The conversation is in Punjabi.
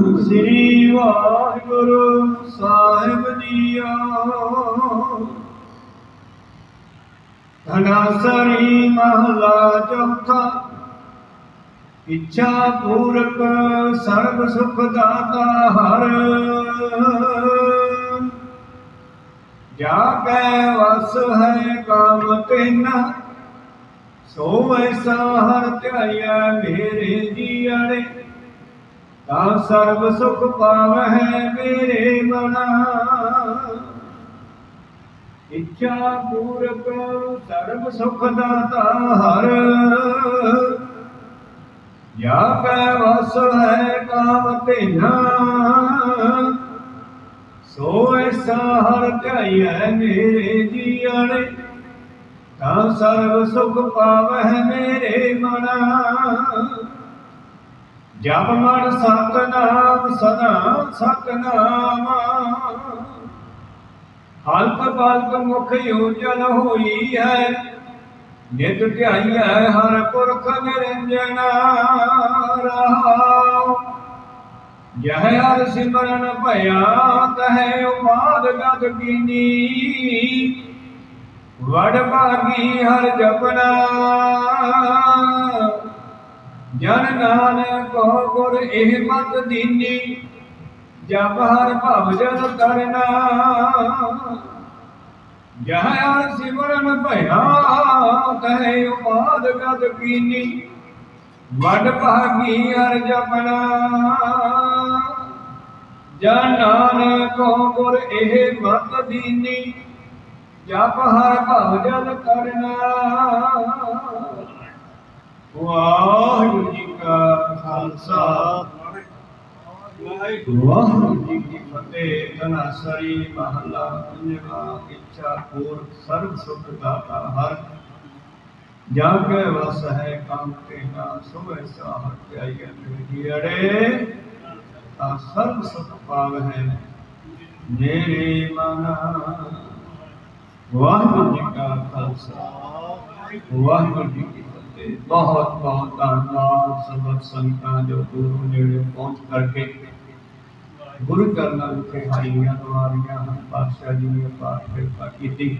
ਸ੍ਰੀ ਵਾਹਿਗੁਰੂ ਸਾਹਿਬ ਜੀਓ। ਧਨਾਸਰੀ ਮਹਲਾ ਚੌਥਾ। ਇੱਛਾ ਪੂਰਕ ਸਰਬ ਸੁਖ ਦਾਤਾ ਹਰ। ਜਾ ਕੈ ਵਸ ਹੈ ਕਾਮ ਤੈਨਾ। ਸੋ ਐਸਾ ਹਰ ਧਿਆਇਆ ਮੇਰੇ ਤਾਂ ਸਰਬ ਸੁਖ ਪਾਵਹਿ ਮੇਰੇ ਮਨਾ। ਇੱਛਾ ਪੂਰਕ ਸਰਬ ਸੁਖ ਦਾਤਾ ਹਰ। ਯਾ ਕੈ ਵਸ ਹੈ ਕਾਮ ਤੇਨਾ ਸੋ ਐਸਾ ਹਰ ਧਿਆਇਐ ਮੇਰੇ ਜੀਅਣੇ ਤਾਂ ਸਰਬ ਸੁਖ ਪਾਵਹਿ ਮੇਰੇ ਮਨਾ। ਜਪ ਮਨ ਸਤਨਾਮ ਸਦਾ ਸਤਨਾਮ ਹਲਕ ਪਲਕ ਮੁਖ ਯੋਜਨ ਹੋਈ ਹੈ, ਨਿਤ ਧਿਆਈਐ ਹਰ ਪੁਰਖ ਨਿਰੰਜਨ ਰਹਾਉ ਜਹ ਹਰ ਸਿਮਰਨ ਭਇਆ, ਤਹਿ ਉਮਾਦ ਗਦ ਕੀਨੀ। ਵਡ ਭਾਗੀ ਹਰ ਜਪਨਾ। ਜਨ ਨਾਨਕ ਕੋ ਗੁਰ, ਇਹ ਮਤ ਦੀਨੀ, ਜਪ ਹਰ ਭਵ ਜਨ ਕਰਨਾ। ਜਹ ਹਰ ਸਿਮਰਨ ਭਇਆ, ਤਹਿ ਉਮਾਦ ਗਦ ਕੀਨੀ, ਵਡ ਭਾਗੀ ਹਰ ਜਪਣਾ। ਜਨ ਨਾਨਕ ਕੋ ਗੁਰ, ਇਹ ਮਤ ਦੀਨੀ, ਜਪ ਹਰ ਭਵ ਜਨ ਕਰਨਾ। ਵਾਹਿਗੁਰੂ ਖਾਲਸਾ ਵਾਹਿਗੁਰੂ ਜੀ ਕੀ ਫਤਿਹ ਤਨਾਸਰੀ ਮਹੱਲਾ ਪੰਜਵਾ ਇੱਛਾ ਪੂਰ ਸਰਬ ਸੁਖ ਦਾਤਾ ਹਰ ਜਾ ਕੇ ਵਸ ਹੈ ਕੰਮ ਤੇਨਾ ਸੁਭੇ ਸਾਹ ਧਿਆਈਐ ਮੇਰੀ ਅੜੇ ਤਾਂ ਸਰਬ ਸੁਖ ਪਾਵ ਹੈ ਮੇਰੇ ਮਨ ਵਾਹਿਗੁਰੂ ਜੀ ਕਾ ਖਾਲਸਾ, ਵਾਹਿਗੁਰੂ ਜੀ ਕੀ ਬਹੁਤ ਬਹੁਤ ਧੰਨਵਾਦ। ਸਬਤ ਸੰਤਾਂ ਜੋ ਗੁਰੂ ਨੇੜੇ ਪਹੁੰਚ ਕਰਕੇ ਗੁਰੂ ਚਰਨਾਂ ਵਿਖੇ ਹਾਈਆਂ ਦੁਆਰੀਆਂ ਹਨ। ਪਾਤਸ਼ਾਹ ਜੀ ਨੇ ਪਾਠ ਕੀਤੀ